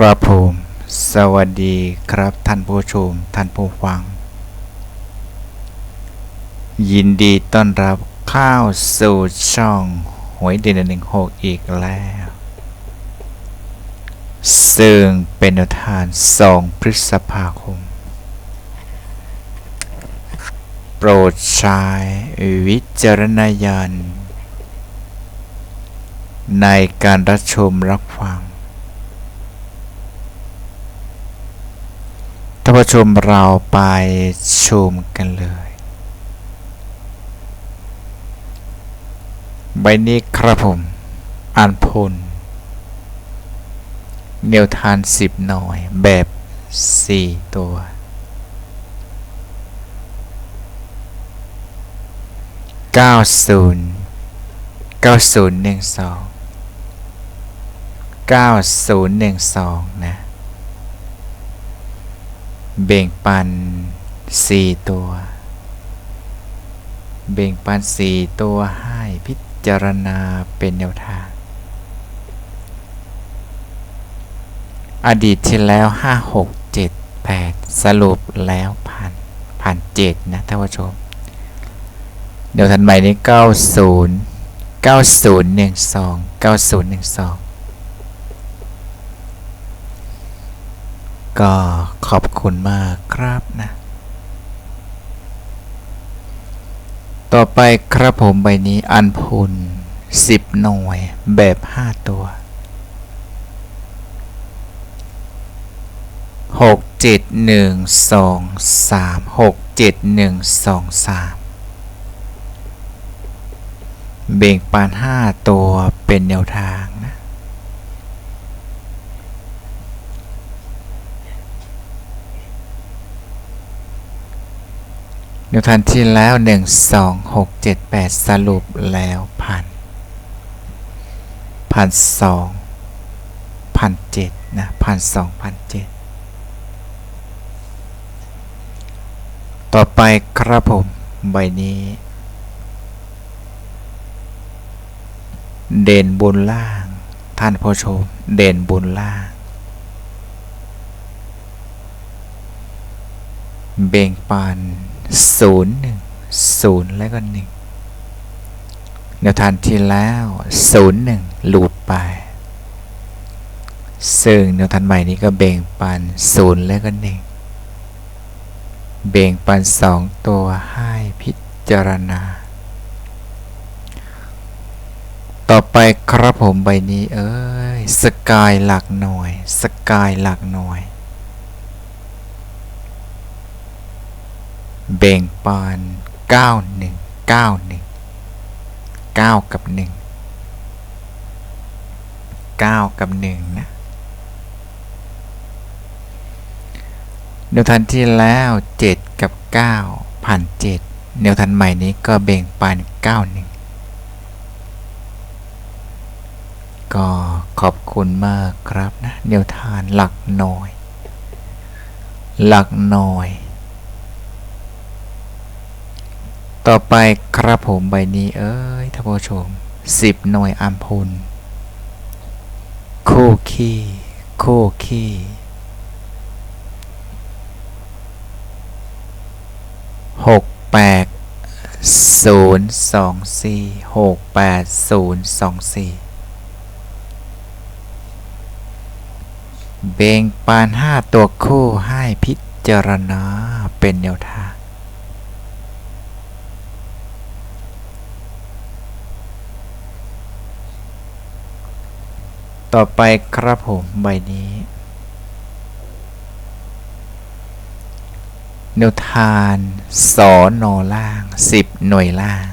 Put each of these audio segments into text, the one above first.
ครับผมสวัสดีครับท่านผู้ชม ท่านผู้ฟัง ยินดีต้อนรับเข้าสู่ช่องหวยเด่นหนึ่งหกอีกแล้ว ซึ่งเป็นทางสองพฤษภาคม โปรดใช้วิจารณญาณในการรับชมรับฟัง ท่านผู้ชมเราไปชมกันเลย ใบนี้ครับผม อ่านพลเนวทานสิบหน่อยแบบสี่ตัวเก้าศูนย์เก้าศูนย์หนึ่งสองเก้าศูนย์หนึ่งสองนะ เบ่งปันสี่ตัว เบ่งปันสี่ตัวให้พิจารณาเป็นแนวทาง อดีตที่แล้วห้าหกเจ็ดแปดสรุปแล้วผ่านผ่านเจ็ดนะท่านผู้ชม เดี๋ยวทันใหม่นี้เก้าศูนย์เก้าศูนย์หนึ่งสองเก้าศูนย์หนึ่งสอง ก็ขอบคุณมากครับนะ ต่อไปครับผมใบนี้อันพุนสิบหน่วยแบบห้าตัวหกเจ็ดหนึ่งสองสามหกเจ็ดหนึ่งสองสามเบ่งปานห้าตัวเป็นแนวทาง นะแนวทางที่แล้วหนึ่งสองหกเจ็ดแปดสรุปแล้วพันพันสองพันเจ็ดนะพันสองพันเจ็ดต่อไปครับผมใบนี้ เด่นบนล่าง ท่านผู้ชม เด่นบนล่าง เบ่งปาน ศูนย์หนึ่งศูนย์แล้วก็หนึ่งแนวทางที่แล้วศูนย์หนึ่งหลุดไป ซึ่งแนวทางใหม่นี้ก็เบ่งปันศูนย์แล้วก็หนึ่งเบ่งปันสองตัวให้พิจารณา ต่อไปครับผมใบนี้เอ้ย สกายหลักหน่วย สกายหลักหน่วย เบ่งปานเก้าหนึ่งเก้าหนึ่งเก้ากับหนึ่งเก้ากับหนึ่งนะแนวทันที่แล้วเจ็ดกับเก้าผ่านเจ็ดแนวทันใหม่นี้ก็เบ่งปานเก้าหนึ่งก็ขอบคุณมากครับนะแนวทานหลักหน่อย หลักหน่อย ต่อไปครับผมใบนี้เอ้ยท่านผู้ชมสิบหน่วยอัมพลคู่ขี้คู่ขี้หกแปดศูนย์สองสี่หกแปดศูนย์สองสี่เบ่งปานห้าตัวคู่ให้พิจารณาเป็นแนวทาง ต่อไปครับผมใบนี้แนวทานสอนอล่างสิบหน่วยล่าง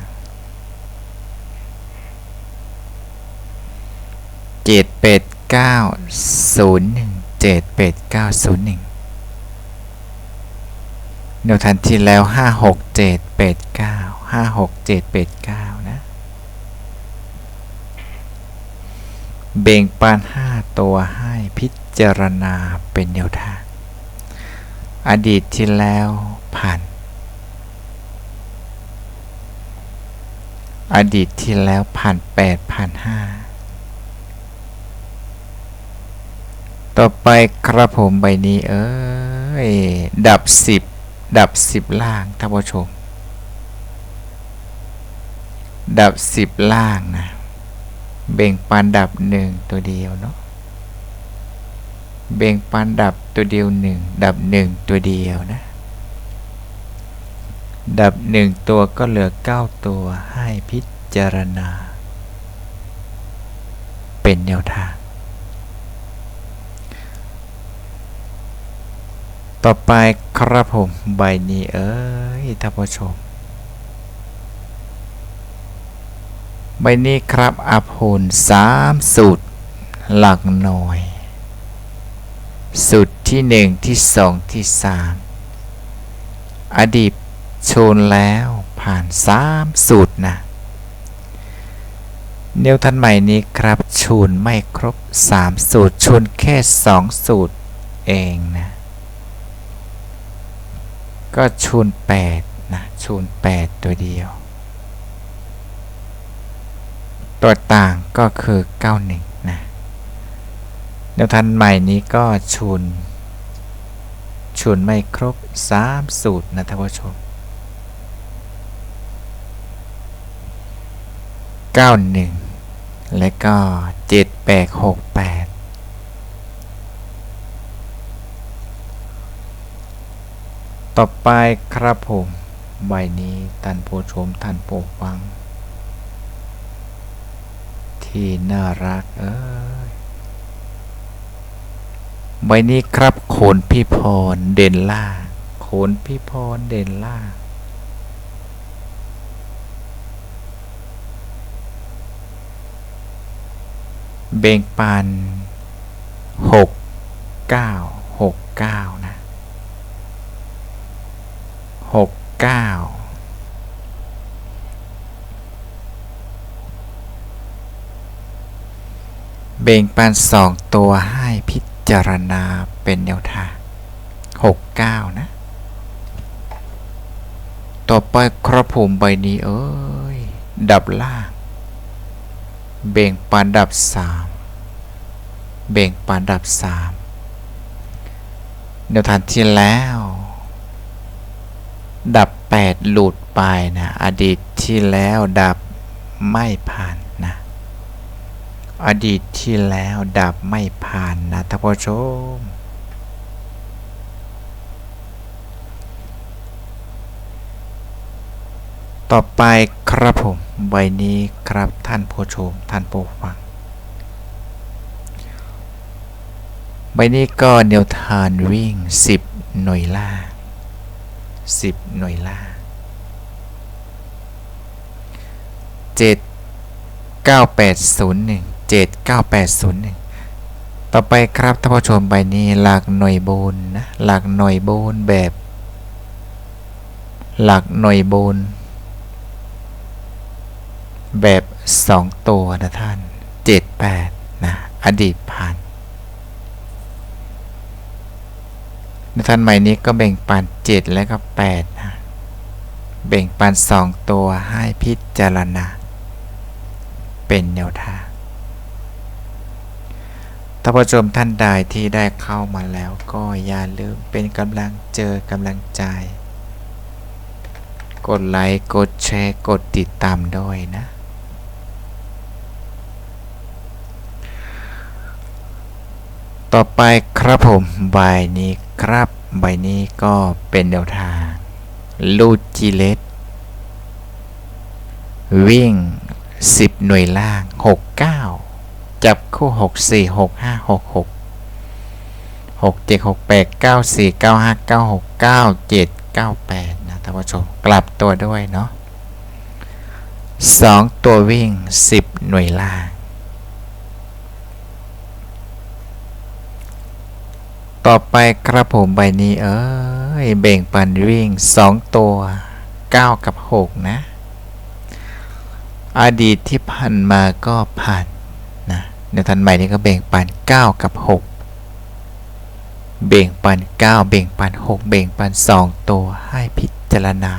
เจ็ดเป็ดเก้าศูนย์หนึ่งเจ็ดเป็ดเก้าศูนย์หนึ่งแนวทานที่แล้วห้าหกเจ็ดเป็ดแปดเก้า เบ่งปานห้าตัวให้พิจารณาเป็นแนวทาง อดีตที่แล้วผ่าน อดีตที่แล้วผ่านแปดผ่านห้าต่อไปครับผมใบนี้เอ้ย ดับสิบดับสิบล่างท่านผู้ชม ดับสิบล่างนะ เบ่งปันดับหนึ่งตัวเดียวเนาะเบ่งปันดับตัวเดียวหนึ่งดับหนึ่งตัวเดียวนะ ดับหนึ่งตัวก็เหลือเก้าตัวให้พิจารณา เป็นแนวทาง ต่อไปครับผม ใบนี้เอ้ยท่านผู้ชม ใบนี้ครับอาพลสามสูตร หลักหน่อยสูตรที่หนึ่งที่สองที่สามอดีตโชนแล้วผ่านสามสูตรนะเนวทันใหม่นี้ครับชูนไม่ครบสามสูตรชูนแค่สองสูตรเองนะ ก็ชูนแปดนะชูนแปดตัวเดียว ตัวต่างก็คือ 91 นะแนวทันใหม่นี้ก็ชูนชูนไม่ครบ 3 สูตรนะท่านผู้ชม 91 และก็ 7868ต่อไปครับผมใบนี้ท่านผู้ชมท่านผู้ฟัง ที่น่ารัก เอ้ยใบนี้ครับโขนพี่พรเด่นล่าโขนพี่พรเด่นล่าเบ่งปานหกเก้าหกเก้านะหกเก้า เบ่งปันสองตัวให้พิจารณาเป็นแนวทางหกเก้านะ ต่อไปครับผมใบนี้เอ้ย ดับล่าง เบ่งปันดับสามเบ่งปันดับสามแนวทางที่แล้ว ดับแปดหลุดไปนะ อดีตที่แล้วดับไม่ผ่าน อดีตที่แล้วดับไม่ผ่านนะท่านผู้ชม ต่อไปครับผมใบนี้ครับท่านผู้ชมท่านผู้ฟัง ใบนี้ก็แนวทางวิ่ง 10 หน่วยล่าง10 หน่วยล่าง7 9801 79801ต่อไปครับท่านผู้ชมใบนี้หลักหน่วยบนนะหลักหน่วยบนแบบ หลักหน่วยบนแบบ 2 ตัวนะท่าน 78 นะ อดีตผ่านในท่านใหม่นี้ก็แบ่งปัน 7 และก็8นะแบ่งปัน 2 ตัวให้พิจารณา เป็นแนวทาง ท่านผู้ชมท่านใดที่ได้เข้ามาแล้วก็อย่าลืมเป็นกำลังเจอกำลังใจ กดไลค์ กดแชร์ กดติดตามด้วยนะ ต่อไปครับผมใบนี้ครับ ใบนี้ก็เป็นแนวทาง ลูจิเลตวิ่ง 10 หน่วยล่าง 69 จับคู่ 64 65 66 67 68 94 95 96 97 98นะท่านผู้ชมกลับตัวด้วยเนาะ2 ตัววิ่ง 10 หน่วยล่างต่อไปครับผมใบนี้เอ้ยเบ่งปันวิ่ง 2 ตัว 9 กับ 6 นะ อดีตที่ผ่านมาก็ผ่าน นะในทันใหม่นี้ก็เบ่งปัน 9 กับ6เบ่งปัน9เบ่งปัน6เบ่งปัน 2 ตัวให้พิจารณา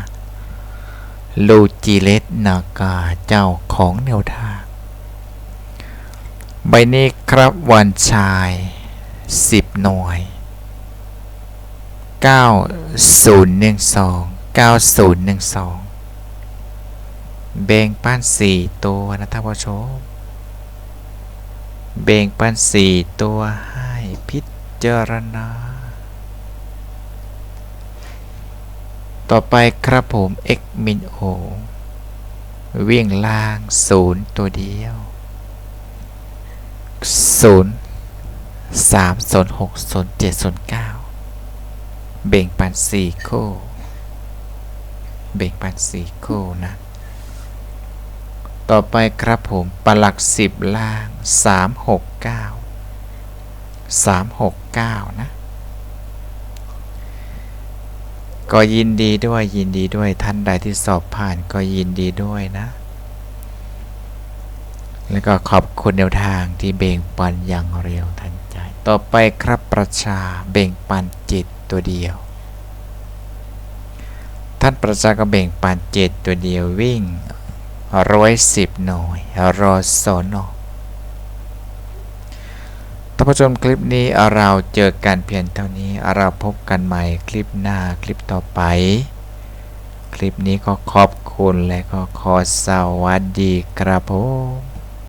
ลูจิเลตนากาเจ้าของแนวทางใบนี้ครับวันชายสิบหน่วยเก้าศูนย์หนึ่งสองเก้าศูนย์หนึ่งสองเบ่งปันสี่ตัวนะท่านผู้ชม เบ่งปันสี่ตัวให้พิจารณา ต่อไปครับผม x min o วิ่งล่างศูนย์ตัวเดียวศูนย์สามศูนย์หกศูนย์เจ็ดศูนย์เก้าเบ่งปันสี่คู่ เบ่งปันสี่คู่นะ ต่อไปครับผมปลักสิบล่างสามหกเก้าสามหกเก้านะ ก็ยินดีด้วยยินดีด้วยท่านใดที่สอบผ่านก็ยินดีด้วยนะ แล้วก็ขอบคุณแนวทางที่เบ่งปันอย่างเร็วทันใจ ต่อไปครับประชาเบ่งปันจิตตัวเดียว ท่านประชาก็เบ่งปันจิตตัวเดียววิ่ง ร้อยสิบหน่วยรอสอนอท่านผู้ชมคลิปนี้เราเจอกันเพียงเท่านี้เราพบกันใหม่คลิปหน้าคลิปต่อไป คลิปนี้ก็ขอบคุณและก็ขอสวัสดีครับผม